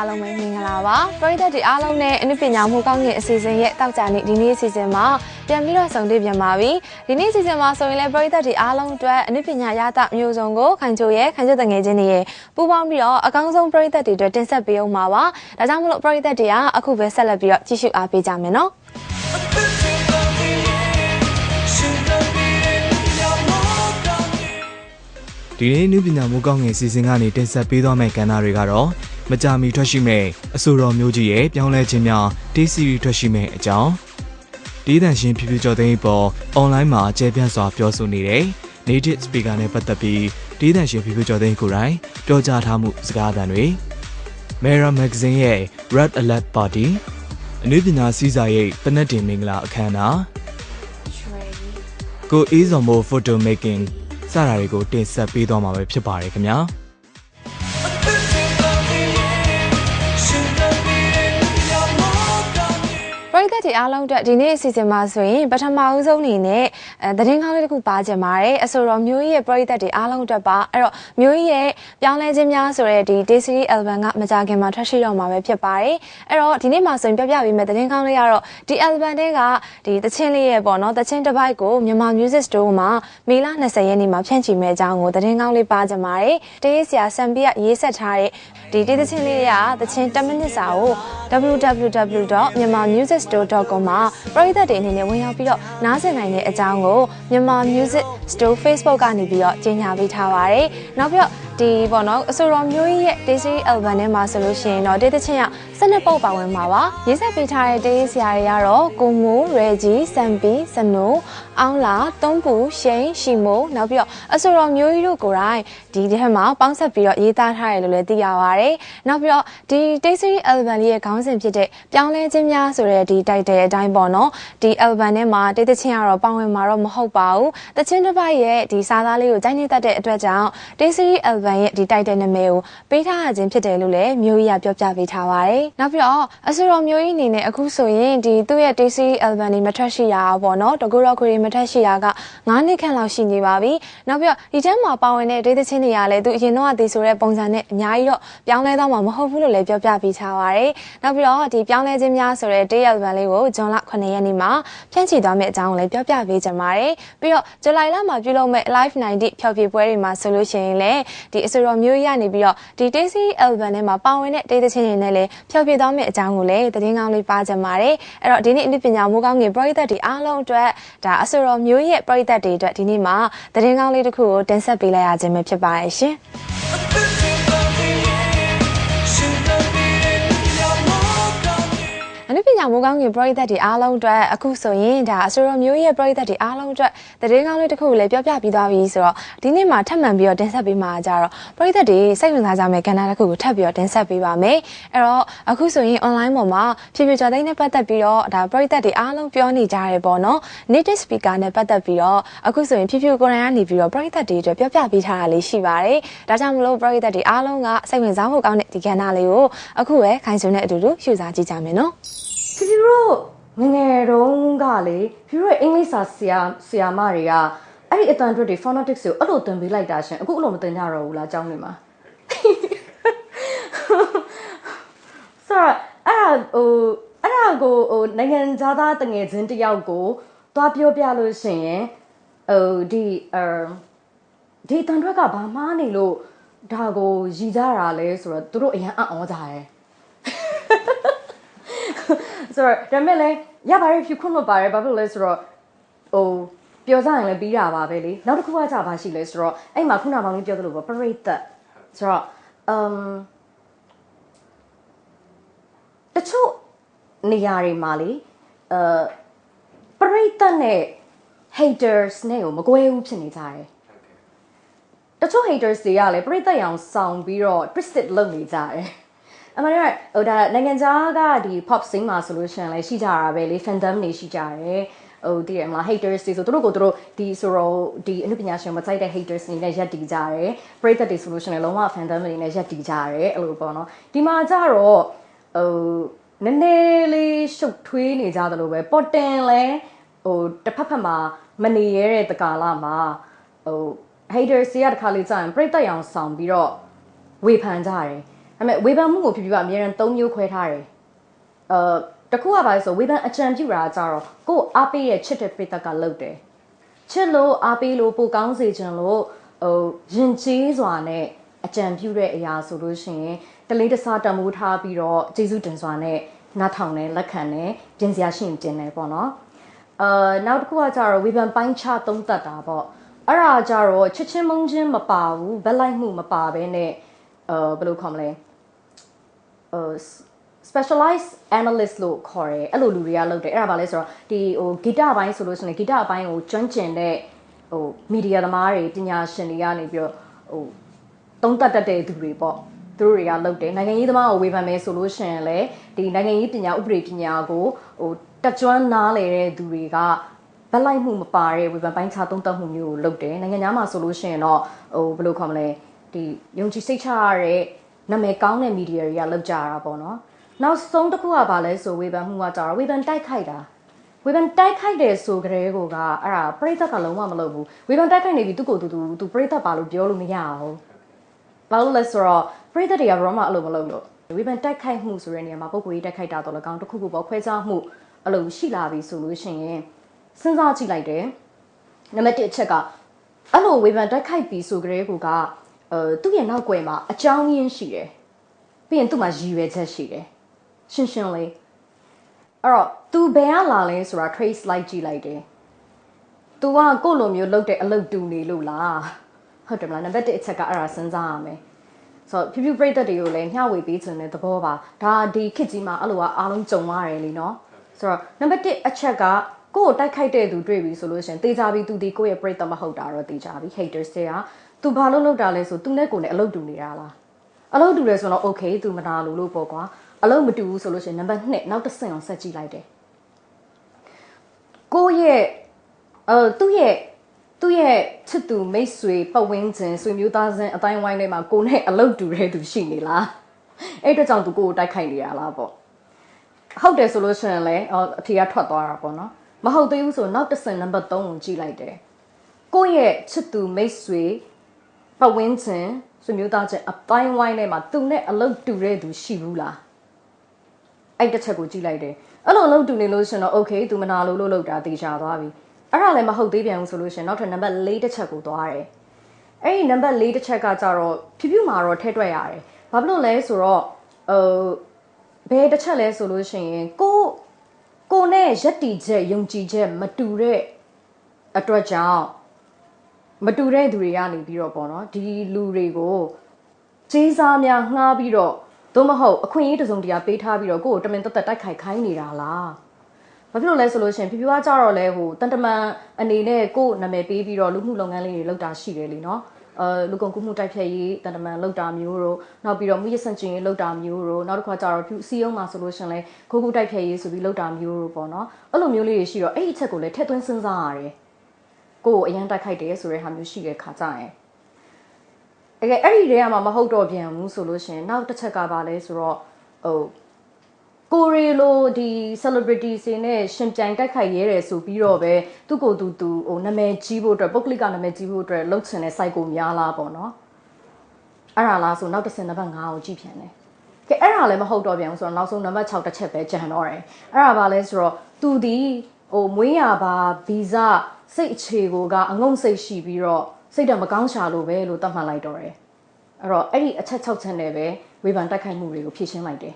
အားလုံးပဲမင်္ဂလာပါပရိသတ်တွေအားလုံးနဲ့အနုပညာမှုကောင်းကင်အစီအစဉ်ရဲ့တောက်ကြနေ့ဒီနေ့အစီအစဉ်မှာပြန်ပြီးတော့ဆုံတွေ့ပြန်ပါပြီဒီနေ့အစီအစဉ်မှာဆိုရင်လည်းပရိသတ်တွေအားလုံးအတွက်အနုပညာရတာမျိုးစုံကိုခိုင်ချိုရဲ့ခိုင်ချိုတငယ်ချင်းတွေရဲ့ပူးပေါင်းပြီးတော့အကောင်းဆုံးပရိသတ်တွေအတွက်တင်ဆက်ပေးအောင်ပါပါဒါကြောင့်မလို့ပရိသတ်တွေကအခုပဲဆက်လက်ပြီးတော့ကြည့်ရှုအားပေးကြမယ်နော်ဒီနေ့နုပညာမိုးကောင်းငယ်စီစဉ်ကနေတင်ဆက်ပေးသွားမယ့်ကဏ္ဍတွေကတော့ မကြာမီထွက်ရှိမဲ့အဆိုတော်မျိုးကြီးရဲ့ပြောင်းလဲခြင်းများတေးစီရီထွက်ရှိမဲ့အကြောင်းဒီတန်ရှင်ဖြူဖြူကျော်သိန်းပေါ်အွန်လိုင်းမှာအကျယ်ပြန့်စွာပြောဆိုနေတဲ့ native speaker နဲ့ပတ်သက်ပြီးဒီတန်ရှင်ဖြူဖြူကျော်သိန်းကိုယ်တိုင်ပြောကြားထားမှုစကားသံတွေ Mera Magazine ရဲ့ Red Alert Party အနုပညာစည်းစာရိတ်ပနက်တင်မင်္ဂလာအခမ်းအနားကိုအေးစော်မို့ photo making စတာတွေကိုတင်ဆက်ပေးသွားမှာပဲဖြစ်ပါတယ်ခင်ဗျာ တ်တွေအားလုံးအတွက်ဒီနေ့အစီအစဉ်မှာဆိုရင်ပထမဦးဆုံးအနေနဲ့ အဲသတင်းကောင်းလေးတစ်ခုပါချင်ပါတယ်အဆိုတော်မျိုးကြီးရဲ့ပရိသတ်တွေအားလုံးအတွက်ပါအဲ့တော့မျိုးကြီးရဲ့ပြောင်းလဲခြင်းများဆိုတဲ့ဒီ day series album ကမကြခင်မှာထွက်ရှိတော့မှာပဲဖြစ်ပါတယ်အဲ့တော့ဒီနေ့မှာဆိုရင်ပြပြပေးမယ်သတင်းကောင်းလေးကတော့ဒီ album တွေကဒီသချင်းလေးရဲ့ပေါ့နော်သချင်းတစ်ပိုက်ကိုမြန်မာ music store မှာမေလ20ရက်နေ့မှာဖြန့်ချိမဲ့အကြောင်းကိုသတင်းကောင်းလေးပါချင်ပါတယ်တေးဆရာစံပြရေးဆက်ထားတဲ့ဒီတေးသချင်းလေးတွေကသချင်း10မိနစ်စာကို www.myanmarmusicstore.com မှာပရိသတ်တွေအနေနဲ့ဝင်ရောက်ပြီးတော့နားဆင်နိုင်တဲ့အကြောင်းကိုမြန်မာ Music Store Facebook ကနေပြီးတော့ကြေညာပေးထားပါတယ်။နောက်ပြီးတော့ ဒီပေါ့နော်အဆိုတော်မျိုးကြီးရဲ့ Daisy Album ထဲမှာဆိုလို့ရှိရင်တော့တေးသချင်းရ12ပုတ်ပါဝင်ပါပါ။ရေးဆက်ပေးထားတဲ့တေးဆရာတွေကတော့ကိုမူရေကြီးစံပီစနိုအောင်လာတုံးပူရှိန်ရှီမိုနောက်ပြီးတော့အဆိုတော်မျိုးကြီးတို့ကိုယ်တိုင်ဒီထဲမှာပေါင်းဆက်ပြီးတော့ရေးသားထားတယ်လို့လည်းသိရပါတယ်။နောက်ပြီးတော့ဒီ Daisy Album လေးရဲ့ခေါင်းစဉ်ဖြစ်တဲ့ပြောင်းလဲခြင်းများဆိုတဲ့ဒီ title အတိုင်းပေါ့နော်။ဒီ album ထဲမှာတေးသချင်းကတော့ပါဝင်မှာတော့မဟုတ်ပါဘူး။တချင်းတစ်ပိုက်ရဲ့ဒီစာသားလေးကိုစိုက်နေတတ်တဲ့အတွက်ကြောင့် Daisy Album ရဲ့ဒီ title နာမည်ကိုပေးထားရခြင်းဖြစ်တယ်လို့လည်းမျိုးကြီးကပြောပြပေးထားပါတယ်။နောက်ပြီးတော့အဆိုတော်မျိုးကြီးအနေနဲ့အခုဆိုရင်ဒီသူ့ရဲ့ Daisy Album လေးမထွက်ရှိရအောင်ပေါ့နော်။တကူတော့ခွေမထွက်ရှိရက9နှစ်ခန့်လောက်ရှိနေပါပြီ။နောက်ပြီးတော့ဒီထဲမှာပါဝင်တဲ့ဒေသချင်းတွေကလည်းသူအရင်တော့အသေးဆိုတဲ့ပုံစံနဲ့အများကြီးတော့ပြောင်းလဲတော့မှာမဟုတ်ဘူးလို့လည်းပြောပြပေးထားပါတယ်။နောက်ပြီးတော့ဒီပြောင်းလဲခြင်းများဆိုတဲ့ day album လေးကိုဇွန်လ9ရက်နေ့မှာဖြန့်ချီသွားမယ့်အကြောင်းကိုလည်းပြောပြပေးကြပါတယ်။ပြီးတော့ဇူလိုင်လမှာပြုလုပ်မယ့် live 90ဖျော်ဖြေပွဲတွေမှာဆိုလို့ရှိရင်လည်းဒီအဆိုတော်မျိုးရနေပြီးတော့ဒီ Daisy album ထဲမှာပါဝင်တဲ့ဒေသချင်းတွေနဲ့လည်းဖျော်ဖြေသွားမယ့်အကြောင်းကိုလည်းသတင်းကောင်းလေးပါကြပါတယ်။အဲ့တော့ဒီနေ့အနုပညာမိုးကောင်းငင်ပရိသတ်တွေအားလုံးအတွက်ဒါအဆိုတော်မျိုးရဲ့ပရိသတ်တွေအတွက်ဒီနေ့မှာသတင်းကောင်းလေးတစ်ခုကိုတင်ဆက်ပေးလိုက်ရခြင်းပဲဖြစ်ပါတယ်ရှင်။ နုပညာမိုးကောင်းကင်ပရိသတ်တွေအားလုံးအတွက်အခုဆိုရင်ဒါအဆိုတော်မျိုးရဲ့ပရိသတ်တွေအားလုံးအတွက်သတင်းကောင်းလေးတစ်ခုကိုလည်းပြောပြပြီးသွားပြီဆိုတော့ဒီနေ့မှာထပ်မံပြီးတော့တင်ဆက်ပေးမှာကြတော့ပရိသတ်တွေစိတ်ဝင်စားကြမယ့်ကဏ္ဍတစ်ခုကိုထပ်ပြီးတော့တင်ဆက်ပေးပါမယ်အဲ့တော့အခုဆိုရင် online ပေါ်မှာဖြည်းဖြည်းကြော်သိန်းနဲ့ပတ်သက်ပြီးတော့ဒါပရိသတ်တွေအားလုံးပြောနေကြတယ်ပေါ့နော် native speaker နဲ့ပတ်သက်ပြီးတော့အခုဆိုရင်ဖြည်းဖြည်းကိုယ်တိုင်ကနေပြီးတော့ပရိသတ်တွေအတွက်ပြောပြပေးထားတာလေးရှိပါတယ်ဒါကြောင့်မလို့ပရိသတ်တွေအားလုံးကစိတ်ဝင်စားဖို့ကောင်းတဲ့ဒီကဏ္ဍလေးကိုအခုပဲခိုင်စုံနဲ့အတူတူရှုစားကြည့်ကြမယ်နော် ဖြူဖြူတို့ငယ်ငယ်တုန်းကလေဖြူဖြူရဲ့အင်္ဂလိပ်စာဆရာဆရာမတွေကအဲ့ဒီအတန်အတွက်တွေ phonetics ကိုအဲ့လိုသင်ပေးလိုက်တာရှင်အခုအဲ့လိုမသင်ကြတော့ဘူးလားအကြောင်းတွေမှာဆိုတော့အဲ့ဒါဟိုအဲ့ဒါကိုဟိုနိုင်ငံသားတငယ်ချင်းတယောက်ကိုသွားပြောပြလို့ရှိရင်ဟိုဒီအဒီအတန်အတွက်ကဘာမှနေလို့ဒါကိုရည်ကြတာလဲဆိုတော့သူတို့အရန်အံ့ဩကြတယ် ဆိုတော့ဒါပေမဲ့လည်းရပါတယ်ဖြူခွင့်လို့ပါတယ်ဘာဖြစ်လို့လဲဆိုတော့ဟိုပြောစားရင်လည်းပြီးတာပါပဲလေနောက်တစ်ခုကကြာပါရှိလဲဆိုတော့အဲ့မှာခုနပေါင်းလေးပြောသလိုပေါ့ပရိသတ်ဆိုတော့ um တချို့နေရာတွေမှာလေအဲပရိသတ်နဲ့ haters နဲ့ကိုမကွဲဘူးဖြစ်နေကြတယ်တချို့ haters တွေကလည်းပရိသတ်ရောင်ဆောင်ပြီးတော့ twisted လုပ်နေကြတယ် အမှန်တကယ်ဟိုဒါနိုင်ငံခြားကဒီ pop scene မှာဆိုလို့ရှိရင်လည်းရှိကြတာပဲလေ fandom တွေရှိကြတယ်ဟိုတည်ရမလား haters တွေဆိုသူတို့ကိုသူတို့ဒီဆိုတော့ဒီအနုပညာရှင်မစိုက်တဲ့ haters တွေနဲ့ရက်တည်ကြတယ်ပရိသတ်တွေဆိုလို့ရှိရင်လုံးဝ fandom တွေနဲ့ရက်တည်ကြတယ်အဲ့လိုပေါ့နော်ဒီမှာကြတော့ဟိုနည်းနည်းလေးရှုပ်ထွေးနေကြသလိုပဲပေါ်တင်လဲဟိုတစ်ဖက်ဖက်မှာမနေရတဲ့တကာလမှာဟို haters တွေကတခါလေးကြာရင်ပြိတ္တရောင်ဆောင်ပြီးတော့ဝေဖန်ကြတယ် ဒါပေမဲ့ဝေဖန်မှုကိုဖြစ်ဖြစ်ကအများရန်၃မျိုးခွဲထားတယ်အဲတခုကပါလဲဆိုဝေဖန်အကြံပြုတာကြတော့ကိုယ်အားပေးရဲ့ချစ်တဲ့ပိသက်ကလုပ်တယ်ချစ်လို့အားပေးလို့ပိုကောင်းစေချင်လို့ဟိုရင်ကျေးစွာနဲ့အကြံပြုတဲ့အရာဆိုလို့ရှိရင်တလေးတစားတမိုးထားပြီးတော့ကျေးဇူးတင်စွာနဲ့နားထောင်တယ်လက်ခံတယ်ပြင်စရာရှိရင်ပြင်တယ်ပေါ့နော်အာနောက်တစ်ခုကကြတော့ဝေဖန်ပိုင်းခြားသုံးသပ်တာပေါ့အဲ့ဒါကြတော့ချစ်ချင်းမုန်းချင်းမပါဘူးဗက်လိုက်မှုမပါဘဲနဲ့အာဘယ်လိုခေါ်မလဲ အာ specialized analyst လို့ခေါ်တယ်အဲ့လိုလူတွေကလုပ်တယ်အဲ့ဒါဘာလဲဆိုတော့ဒီဟိုဂီတပိုင်းဆိုလို့ရှိရင်ဂီတအပိုင်းကိုကျွမ်းကျင်တဲ့ဟိုမီဒီယာသမားတွေပညာရှင်တွေကနေပြီးတော့ဟိုသုံးသပ်တတ်တဲ့သူတွေပေါ့သူတို့တွေကလုပ်တယ်နိုင်ငံရေးသမားကိုဝေဖန်မယ်ဆိုလို့ရှိရင်လည်းဒီနိုင်ငံရေးပညာဥပဒေပညာကိုဟိုတက်ကျွမ်းနားလေတဲ့သူတွေကဗက်လိုက်မှုမပါတဲ့ဝေဖန်ပိုင်းခြားသုံးသပ်မှုမျိုးကိုလုပ်တယ်နိုင်ငံသားမှာဆိုလို့ရှိရင်တော့ဟိုဘယ်လိုခေါ်မလဲဒီယုံကြည်စိတ်ချရတဲ့ နာမည်ကောင်းတဲ့မီဒီယာတွေကလုပ်ကြတာပေါ့နော်နောက်ဆုံးတစ်ခုကဘာလဲဆိုဝေဖန်မှုကကြတော့ဝေဖန်တိုက်ခိုက်တာဝေဖန်တိုက်ခိုက်တယ်ဆိုကြတဲ့ကိုကအဲ့ဒါပြိသက်ကလုံးဝမလုပ်ဘူးဝေဖန်တိုက်ခိုက်နေပြီသူ့ကိုယ်သူသူသူပြိသက်ပါလို့ပြောလို့မရအောင်ဘာလို့လဲဆိုတော့ပြိသက်တွေကဘာမှအလုပ်မလုပ်လို့ဝေဖန်တိုက်ခိုက်မှုဆိုတဲ့နေရာမှာပုံကိုယ်ကြီးတိုက်ခိုက်တာတော့လည်းကောင်းတစ်ခုခုပေါ့ခွဲခြားမှုအလုပ်ရှိလာပြီဆိုလို့ရှိရင်စဉ်းစားကြည့်လိုက်တယ်နံပါတ်1အချက်ကအဲ့လိုဝေဖန်တိုက်ခိုက်ပြီဆိုကြတဲ့ကိုက အဲသူ့ရဲ့နောက်ွယ်မှာအကြောင်းရင်းရှိတယ်ပြီးရင်သူ့မှာရည်ရွယ်ချက်ရှိတယ်ရှင်းရှင်းလေးအဲ့တော့ तू ဘယ်ကလာလဲဆိုတာ trace လိုက်ကြည့်လိုက်တယ် तू ကကိုယ့်လိုမျိုးလုပ်တဲ့အလုပ်တူနေလို့လားဟုတ်တယ်မလားနံပါတ်1အချက်ကအဲ့ဒါစဉ်းစားရမယ်ဆိုတော့ဖြူဖြူပြိတ္တတွေကိုလည်းမျှဝေပေးခြင်းတဲ့သဘောပါဒါဒီခေတ်ကြီးမှာအဲ့လိုကအားလုံးကြုံရတယ်လीနော်ဆိုတော့နံပါတ်1အချက်ကကိုယ့်ကိုတိုက်ခိုက်တဲ့သူတွေ့ပြီဆိုလို့ရှင်တေချာပြီသူဒီကိုယ့်ရဲ့ပြိတ္တမဟုတ်တာတော့တေချာပြီ haters တွေက तू ဘာလို့လုပ်တာလဲဆို तू နဲ့ကိုယ်နဲ့အလုပ်တူနေတာလားအလုပ်တူတယ်ဆိုတော့ okay तू မနာလို့လို့ပေါ့ကွာအလုံးမတူဘူးဆိုလို့ရှိရင်နံပါတ်2နောက်တစ်ဆင့်အောင်ဆက်ကြည့်လိုက်တယ်ကိုယ့်ရဲ့အဲသူ့ရဲ့သူ့ရဲ့ချစ်သူမိတ်ဆွေပတ်ဝန်းကျင်ဆွေမျိုးသားချင်းအတိုင်းဝိုင်းထဲမှာကိုနဲ့အလုပ်တူတဲ့သူရှိနေလားအဲ့အတွက်ကြောင့်သူကိုကိုတိုက်ခိုက်နေရလားပေါ့ဟုတ်တယ်ဆိုလို့ရှိရင်လည်းအဖြေကထွက်သွားတာပေါ့နော်မဟုတ်သေးဘူးဆိုနောက်တစ်ဆင့်နံပါတ်3ကိုကြည့်လိုက်တယ်ကိုယ့်ရဲ့ချစ်သူမိတ်ဆွေ ပတ်ဝန်းကျင်ဆွေမျိုးသားချင်းအတိုင်းဝိုင်းထဲမှာသူနဲ့အလုပ်တူတဲ့သူရှိဘူးလားအဲ့တစ်ချက်ကိုကြည့်လိုက်တယ်အဲ့လိုလုပ်တူနေလို့ရှင်တော့ okay သူမနာလို့လို့လောက်တာတေချာသွားပြီအဲ့ဒါလည်းမဟုတ်သေးပြန်ဘူးဆိုလို့ရှင်နောက်ထပ်နံပါတ်၄တစ်ချက်ကိုသွားတယ်အဲ့ဒီနံပါတ်၄တစ်ချက်ကကြတော့ဖြူဖြူမှာတော့ထဲတွက်ရတယ်ဘာဖြစ်လို့လဲဆိုတော့ဟိုဘယ်တစ်ချက်လဲဆိုလို့ရှိရင်ကိုကိုနဲ့ရက်တီချက်ယုံကြည်ချက်မတူတဲ့အတွက်ကြောင့် မတူတဲ့သူတွေကနေပြီးတော့ပေါ့နော်ဒီလူတွေကိုစေးစားများငှားပြီးတော့သို့မဟုတ်အခွင့်အရေးတစုံတရာပေးထားပြီးတော့ကိုယ့်ကိုတမင်တက်တက်တိုက်ခိုက်ခိုင်းနေတာလားဘာဖြစ်လို့လဲဆိုလို့ရှိရင်ဖြူဖြူကကြတော့လဲဟိုတန်တမန်အနေနဲ့ကိုယ့်နာမည်ပေးပြီးတော့လူမှုလုပ်ငန်းလေးတွေလုပ်တာရှိတယ်လीနော်အဲလူကုန်ကူးမှုတိုက်ဖျက်ရေးတန်တမန်လုပ်တာမျိုးတို့နောက်ပြီးတော့မှုရစံကျင်ရေးလုပ်တာမျိုးတို့နောက်တစ်ခါကျတော့ဖြူစီယုံမှာဆိုလို့ရှင်လဲခိုးကူးတိုက်ဖျက်ရေးဆိုပြီးလုပ်တာမျိုးတို့ပေါ့နော်အဲ့လိုမျိုးလေးတွေရှိတော့အဲ့ဒီအချက်ကိုလည်းထည့်သွင်းစဉ်းစားရတယ် ကိုယ်ကိုအရန်တိုက်ခိုက်တယ်ဆိုတဲ့ဟာမျိုးရှိတဲ့ခါကြရင်အဲအဲ့ဒီတည်းကမှမဟုတ်တော့ပြန်ဘူးဆိုလို့ရှင်နောက်တစ်ချက်ကပါလဲဆိုတော့ဟိုကိုရီလိုဒီ celebrity စင်နဲ့ရှင်ပြိုင်တိုက်ခိုက်ရဲတယ်ဆိုပြီးတော့ပဲသူ့ကိုယ်သူသူဟိုနာမည်ကြီးဖို့အတွက်ပုဂ္ဂလိကနာမည်ကြီးဖို့အတွက်လှုပ်ချင်တဲ့ site ကိုများလားပေါ့နော်အဲ့ဒါလားဆိုနောက်တစ်ဆင့်နံပါတ်5ကိုကြည့်ပြန်တယ်ကဲအဲ့ဒါလည်းမဟုတ်တော့ပြန်ဘူးဆိုတော့နောက်ဆုံးနံပါတ်6တစ်ချက်ပဲကြံတော့တယ်အဲ့ဒါပါလဲဆိုတော့သူဒီဟိုမွေးရပါဗီဇ စိတ်အခြေကိုကအငုံစိတ်ရှိပြီးတော့စိတ်ဓာတ်မကောင်းရှာလို့ပဲလို့သတ်မှတ်လိုက်တော့တယ်အဲ့တော့အဲ့ဒီအချက်6ချက်နဲ့ပဲဝေဖန်တိုက်ခိုက်မှုတွေကိုဖြေရှင်းလိုက်တယ်